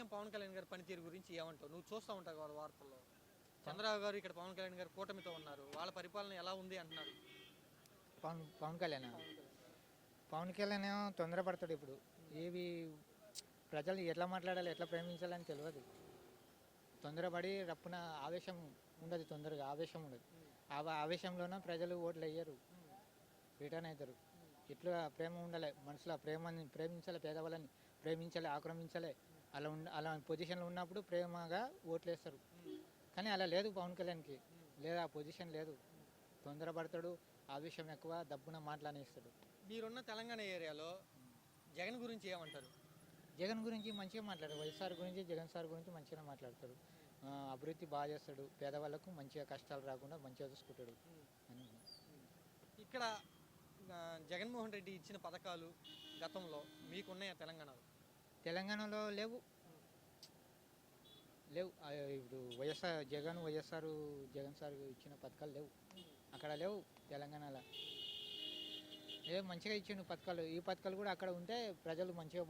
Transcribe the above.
CM Pawan Kalyan గారి పనితీరు గురించి ఏమంటావు? నువ్వు చూస్తూ ఉంటావు కదా వార్తల్లో. చంద్రబాబు గారు ఇక్కడ పవన్ కళ్యాణ్ గారు కూటమితో ఉన్నారు. వాళ్ళ పరిపాలన ఎలా ఉంది అంటున్నారు. పవన్ పవన్ కళ్యాణ్? పవన్ కళ్యాణ్ ఏమో తొందరపడతాడు ఇప్పుడు. ఏవి ప్రజలు ఎట్లా మాట్లాడాలి ఎట్లా ప్రేమించాలని తెలియదు తొందరపడి రప్పున ఆవేశం ఉండదు తొందరగా ఆవేశం ఉండదు. ఆ ఆవేశంలోన ప్రజలు ఓట్లు వేయరు. రిటర్న్ అవుతారు. ఇట్లా ప్రేమ ఉండాలి. మనుషుల ప్రేమని ప్రేమించాలి పేదవాళ్ళని. ప్రేమించాలి ఆక్రమించాలి. అలా ఉండ అలా పొజిషన్లో ఉన్నప్పుడు ప్రేమగా ఓట్లు వేస్తారు కానీ అలా లేదు పవన్ కళ్యాణ్కి. లేదు ఆ పొజిషన్ లేదు. తొందరపడతాడు ఆవేశం ఎక్కువ దబ్బున మాట్లాడేస్తాడు. మీరున్న తెలంగాణ ఏరియాలో జగన్ గురించి ఏమంటారు? జగన్ గురించి మంచిగా మాట్లాడారు వైఎస్ఆర్ గురించి జగన్ సార్ గురించి మంచిగా మాట్లాడతాడు ఆ, అభివృద్ధి బాగా చేస్తాడు. పేదవాళ్ళకు మంచిగా కష్టాలు రాకుండా మంచిగా చూసుకుంటాడు. అని. ఇక్కడ ఆ, జగన్మోహన్ రెడ్డి ఇచ్చిన పథకాలు గతంలో మీకున్నాయా తెలంగాణలో? తెలంగాణలో లేవు. లేవు. ఇప్పుడు YSR Jagan YSR Jagan sir ఇచ్చిన పథకాలు లేవు. అక్కడ లేవు తెలంగాణలో. ఏ మంచిగా ఇచ్చిండు పథకాలు. ఈ పథకాలు కూడా అక్కడ ఉంటే ప్రజలు మంచిగా